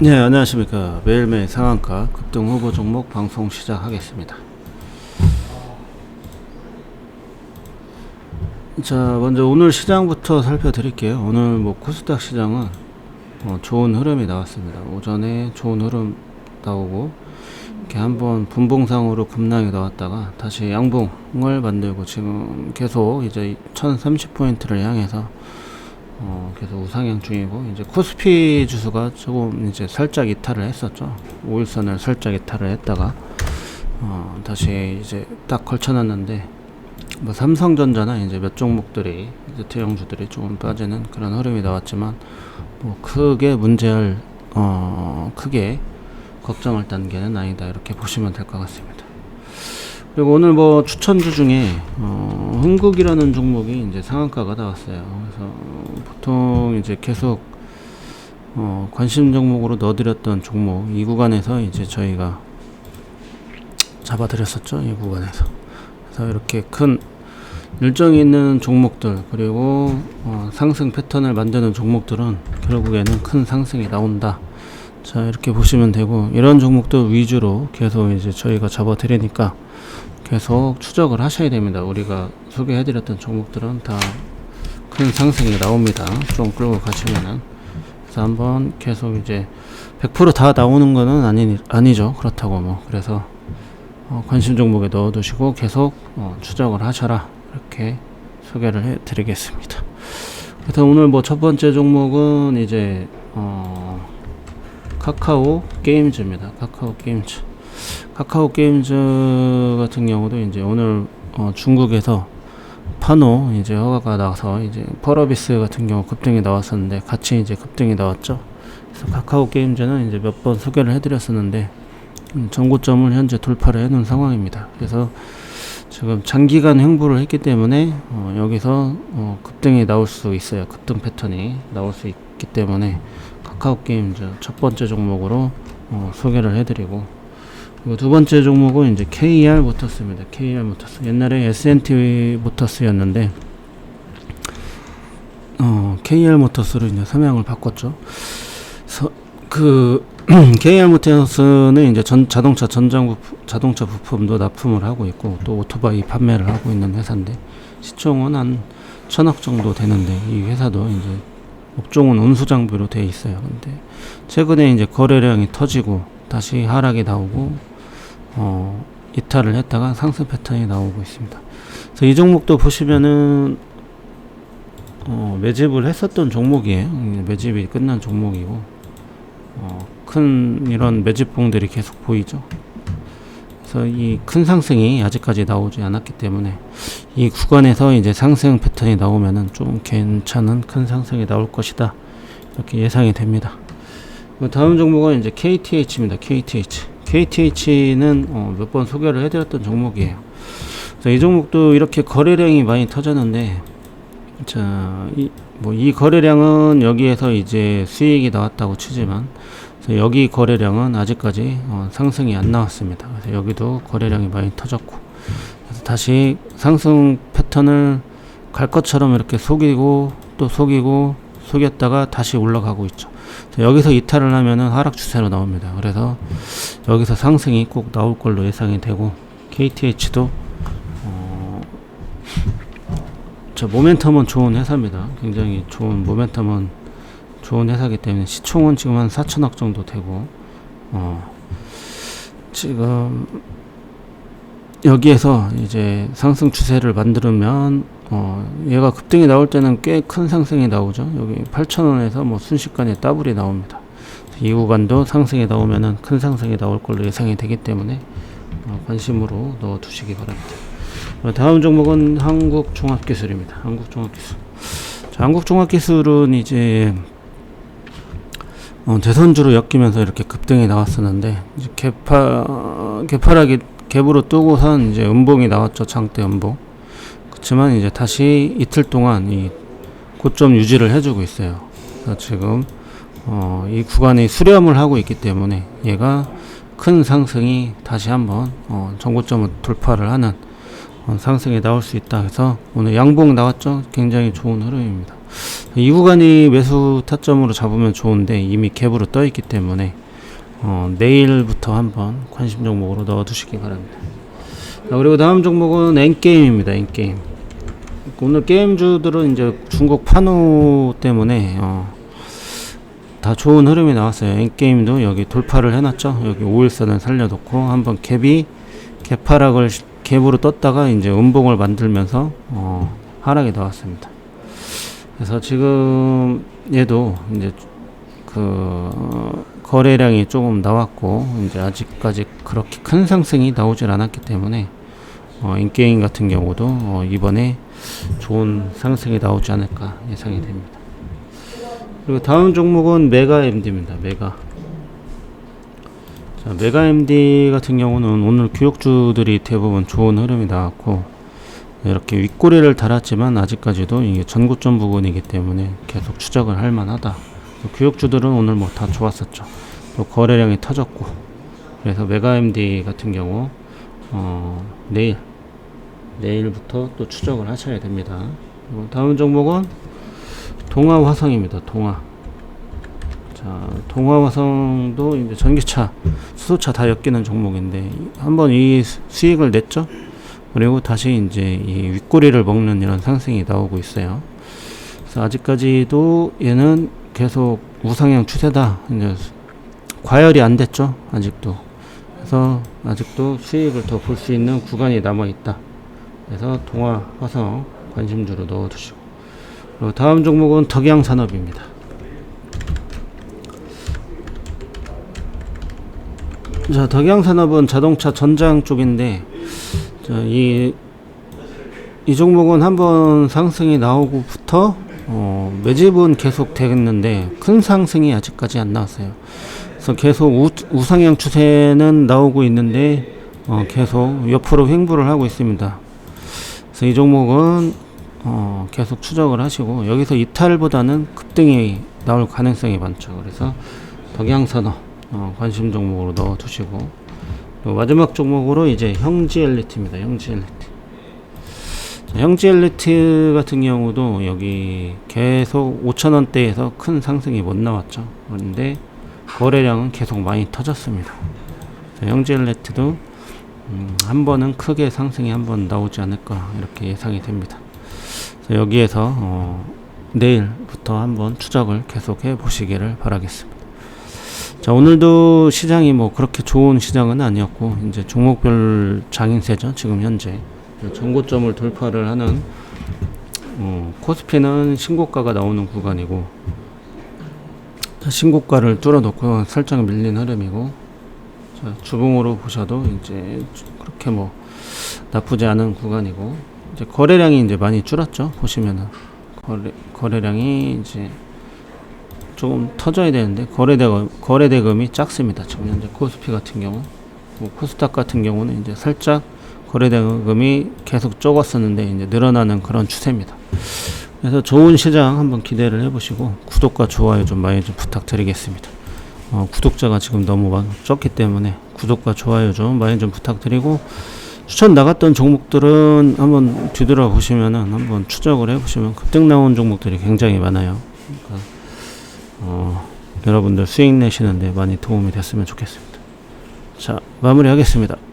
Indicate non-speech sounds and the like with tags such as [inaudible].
네, 안녕하십니까. 매일매일 상한가 급등 후보 종목 방송 시작하겠습니다. 자, 먼저 오늘 시장부터 살펴드릴게요. 오늘 뭐 코스닥 시장은 어, 좋은 흐름이 나왔습니다. 오전에 좋은 흐름 나오고 이렇게 한번 분봉상으로 급락이 나왔다가 다시 양봉을 만들고 지금 계속 이제 1030포인트를 향해서 어, 계속 우상향 중이고 이제 코스피 지수가 조금 이제 살짝 이탈을 했었죠. 5일선을 살짝 이탈을 했다가 어, 다시 이제 딱 걸쳐놨는데 뭐 삼성전자나 이제 몇 종목들이 이제 대형주들이 조금 빠지는 그런 흐름이 나왔지만 뭐 크게 문제할 어, 크게 걱정할 단계는 아니다 이렇게 보시면 될 것 같습니다. 그리고 오늘 뭐 추천주 중에 어, 흥국이라는 종목이 이제 상한가가 나왔어요. 그래서 보통 이제 계속 어, 관심 종목으로 넣어드렸던 종목 이 구간에서 이제 저희가 잡아드렸었죠. 이 구간에서. 그래서 이렇게 큰 일정이 있는 종목들 그리고 어, 상승 패턴을 만드는 종목들은 결국에는 큰 상승이 나온다. 자 이렇게 보시면 되고 이런 종목들 위주로 계속 이제 저희가 잡아드리니까 계속 추적을 하셔야 됩니다. 우리가 소개해드렸던 종목들은 다 큰 상승이 나옵니다. 좀 끌고 가시면은 그래서 한번 계속 이제 100%다 나오는 거는 아니 아니죠. 그렇다고 뭐 그래서 어, 관심 종목에 넣어두시고 계속 어, 추적을 하셔라 이렇게 소개를 해드리겠습니다. 그래서 오늘 뭐 첫 번째 종목은 이제 어, 카카오 게임즈입니다. 카카오 게임즈. 카카오 게임즈 같은 경우도 이제 오늘 어, 중국에서 파노 이제 허가가 나와서 이제 펄어비스 같은 경우 급등이 나왔었는데 같이 이제 급등이 나왔죠. 그래서 카카오 게임즈는 이제 몇 번 소개를 해드렸었는데 음, 전고점을 현재 돌파를 해놓은 상황입니다. 그래서 지금 장기간 횡보를 했기 때문에 어, 여기서 어, 급등이 나올 수 있어요. 급등 패턴이 나올 수 있기 때문에 카카오 게임즈 첫 번째 종목으로 어, 소개를 해드리고 그리고 두 번째 종목은 이제 KR 모터스입니다. KR 모터스. 옛날에 S&T 모터스였는데 어, KR 모터스로 이제 서명을 바꿨죠. 서, 그 [clears throat] KR 모터스는 이제 전 자동차 전장 부품, 자동차 부품도 납품을 하고 있고 또 오토바이 판매를 하고 있는 회사인데 시총은 한 천억 정도 되는데 이 회사도 이제 업종은 운수 장비로 되어 있어요. 근데 최근에 이제 거래량이 터지고 다시 하락이 나오고 어, 이탈을 했다가 상승 패턴이 나오고 있습니다. 그래서 이 종목도 보시면은 어, 매집을 했었던 종목이에요. 음, 매집이 끝난 종목이고 어, 큰 이런 매집봉들이 계속 보이죠. 그래서 이 큰 상승이 아직까지 나오지 않았기 때문에 이 구간에서 이제 상승 패턴이 나오면은 좀 괜찮은 큰 상승이 나올 것이다 이렇게 예상이 됩니다. 그 다음 종목은 이제 KTH입니다. KTH. KTH는 어, 몇번 소개를 해드렸던 종목이에요. 그래서 이 종목도 이렇게 거래량이 많이 터졌는데, 자, 이, 뭐, 이 거래량은 여기에서 이제 수익이 나왔다고 치지만, 여기 거래량은 아직까지 어, 상승이 안 나왔습니다. 그래서 여기도 거래량이 많이 터졌고, 그래서 다시 상승 패턴을 갈 것처럼 이렇게 속이고, 또 속이고, 속였다가 다시 올라가고 있죠. 여기서 이탈을 하면은 하락 추세로 나옵니다. 그래서 여기서 상승이 꼭 나올 걸로 예상이 되고 KTH도 어, 저 모멘텀은 좋은 회사입니다. 굉장히 좋은 모멘텀은 좋은 회사기 때문에 시총은 지금 한 4천억 정도 되고 어, 지금 여기에서 이제 상승 추세를 만들면 어, 얘가 급등이 나올 때는 꽤 큰 상승이 나오죠. 여기 8,000원에서 뭐 순식간에 더블이 나옵니다. 이 구간도 상승이 나오면은 큰 상승이 나올 걸로 예상이 되기 때문에 어, 관심으로 넣어 두시기 바랍니다. 어, 다음 종목은 한국종합기술입니다. 한국종합기술. 자, 한국종합기술은 이제 어, 대선주로 엮이면서 이렇게 급등이 나왔었는데 개파 개파락이 갭으로 뜨고선 이제 음봉이 나왔죠. 장대 음봉. 그렇지만 이제 다시 이틀 동안 이 고점 유지를 해주고 있어요. 그래서 지금 어, 이 구간에 수렴을 하고 있기 때문에 얘가 큰 상승이 다시 한번 어, 전고점을 돌파를 하는 어, 상승이 나올 수 있다. 해서 오늘 양봉 나왔죠. 굉장히 좋은 흐름입니다. 이 구간이 매수 타점으로 잡으면 좋은데 이미 갭으로 떠 있기 때문에 어, 내일부터 한번 관심 종목으로 넣어 두시기 바랍니다. 자, 그리고 다음 종목은 엔게임입니다. 엔게임. 오늘 게임주들은 이제 중국 판호 때문에 어, 다 좋은 흐름이 나왔어요. 엔게임도 여기 돌파를 해놨죠. 여기 5일선을 살려놓고 한번 갭이 시- 갭으로 떴다가 이제 음봉을 만들면서 어, 하락이 나왔습니다. 그래서 지금 얘도 이제 그 어, 거래량이 조금 나왔고 이제 아직까지 그렇게 큰 상승이 나오질 않았기 때문에 어, 인게임 같은 경우도 어, 이번에 좋은 상승이 나오지 않을까 예상이 됩니다. 그리고 다음 종목은 메가 MD입니다. 메가. 자, 메가 MD 같은 경우는 오늘 규격주들이 대부분 좋은 흐름이 나왔고 이렇게 윗꼬리를 달았지만 아직까지도 이게 전고점 부근이기 때문에 계속 추적을 할 만하다. 규격주들은 오늘 뭐 다 좋았었죠. 또 거래량이 터졌고 그래서 메가 MD 같은 경우 어, 내일 내일부터 또 추적을 하셔야 됩니다. 다음 종목은 동아화성입니다. 동아. 자, 동아화성도 이제 전기차, 수소차 다 엮이는 종목인데 한번 이 수- 수익을 냈죠. 그리고 다시 이제 이 윗꼬리를 먹는 이런 상승이 나오고 있어요. 그래서 아직까지도 얘는 계속 우상향 추세다. 이제 과열이 안 됐죠. 아직도. 그래서 아직도 수익을 더 볼 수 있는 구간이 남아 있다. 그래서 동화 화성 관심주로 넣어 두시고. 그리고 다음 종목은 덕양 산업입니다. 자, 덕양 산업은 자동차 전장 쪽인데 자, 이, 이 종목은 한번 상승이 나오고부터 어, 매집은 계속 되겠는데 큰 상승이 아직까지 안 나왔어요. 그래서 계속 우, 우상향 추세는 나오고 있는데 어, 계속 옆으로 횡보를 하고 있습니다. 그래서 이 종목은 어, 계속 추적을 하시고 여기서 이탈보다는 급등이 나올 가능성이 많죠. 그래서 덕양산업 어, 관심 종목으로 넣어 두시고 그리고 마지막 종목으로 이제 형지 엘리트입니다. 형지 엘리트. 자, 형지 엘리트 같은 경우도 여기 계속 5천원대에서 큰 상승이 못 나왔죠. 그런데 거래량은 계속 많이 터졌습니다. 자, 형지 엘리트도 음, 한 번은 크게 상승이 한 번 나오지 않을까 이렇게 예상이 됩니다. 여기에서 어, 내일부터 한번 추적을 계속해 보시기를 바라겠습니다. 자 오늘도 시장이 뭐 그렇게 좋은 시장은 아니었고 이제 종목별 장인세죠 지금 현재 전고점을 돌파를 하는 어, 코스피는 신고가가 나오는 구간이고 자, 신고가를 뚫어놓고 살짝 밀린 흐름이고 자, 주봉으로 보셔도 이제 그렇게 뭐 나쁘지 않은 구간이고 이제 거래량이 이제 많이 줄었죠 보시면은. 거래 거래량이 이제 조금 터져야 되는데 거래대금 거래대금이 작습니다. 지금 현재 코스피 같은 경우. 뭐 코스닥 같은 경우는 이제 살짝 거래대금이 계속 적었었는데 이제 늘어나는 그런 추세입니다 그래서 좋은 시장 한번 기대를 해보시고 구독과 좋아요 좀 많이 좀 부탁드리겠습니다 어, 구독자가 지금 너무 많, 적기 때문에 구독과 좋아요 좀 많이 좀 부탁드리고 추천 나갔던 종목들은 한번 뒤돌아 보시면은 한번 추적을 해보시면 급등 나온 종목들이 굉장히 많아요. 그러니까 어, 여러분들 수익 내시는데 많이 도움이 됐으면 좋겠습니다. 자 마무리하겠습니다.